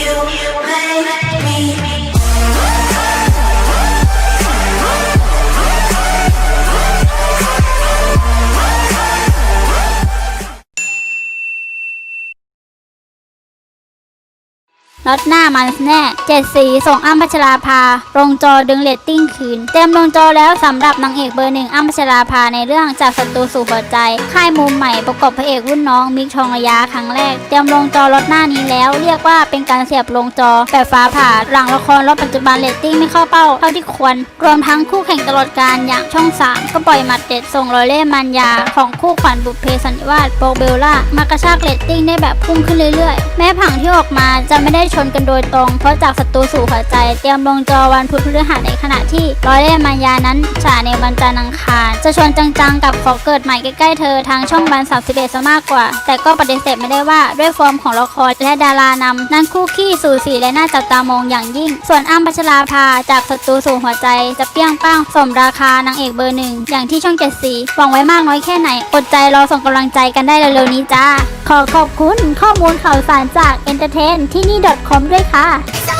you make me. ลดหน้ามันแน่เจ็ดสีส่งอ้ำพัชราภาลงจอดึงเรตติ้งคืน เต็มลงจอแล้วสำหรับนางเอกเบอร์หนึ่งอ้ำพัชราภาในเรื่องจากศัตรูสู่หัวใจ ค่ายมุมใหม่ประกอบพระเอกรุ่นน้องมิกทองระยะครั้งแรก เต็มลงจอลดหน้านี้แล้ว เรียกว่าเป็นการเสียบลงจอแบบฟ้าผ่าหลังละครรถปัจจุบันเรตติ้งไม่เข้าเป้าเท่าที่ควร รวมทั้งคู่แข่งตลอดการอย่างช่องสามก็ปล่อยมัดเด็ดส่งโรเล่มันยา ของคู่ขวัญบุพเพสันนิวาสโปรเบลล่ามากระชากเรตติ้งได้แบบพุ่งขึ้นเรื่อยๆ แม้ผังที่ออกมาจะไม่ได้ชนกันโดยตรง เพราะจากศัตรูสู่หัวใจ เตรียมลงจอวันพุธพฤหัสในขณะที่ร้อยเล่ห์มายานั้นฉายในวันจันทร์อังคารจะชวนจังๆกับขอเกิดใหม่ใกล้ๆเธอทางช่องบันสามสิบเอ็ดซะมากกว่า แต่ก็ปฏิเสธไม่ได้ว่าด้วยฟอร์มของละครและดารานำนั้นคู่ขี้สู่สีและน่าจับตามองอย่างยิ่ง ส่วนอ้ำพัชราภาจากศัตรูสู่หัวใจ จะเปี้ยงป้างสมราคานางเอกเบอร์หนึ่งอย่างที่ช่องเจ็ดสีหวังไว้มากน้อยแค่ไหนอดใจรอส่งกำลังใจกันได้เร็วๆนี้จ้าขอขอบคุณข้อมูลข่าวสารจาก Entertain ที่นี่ .com ด้วยค่ะ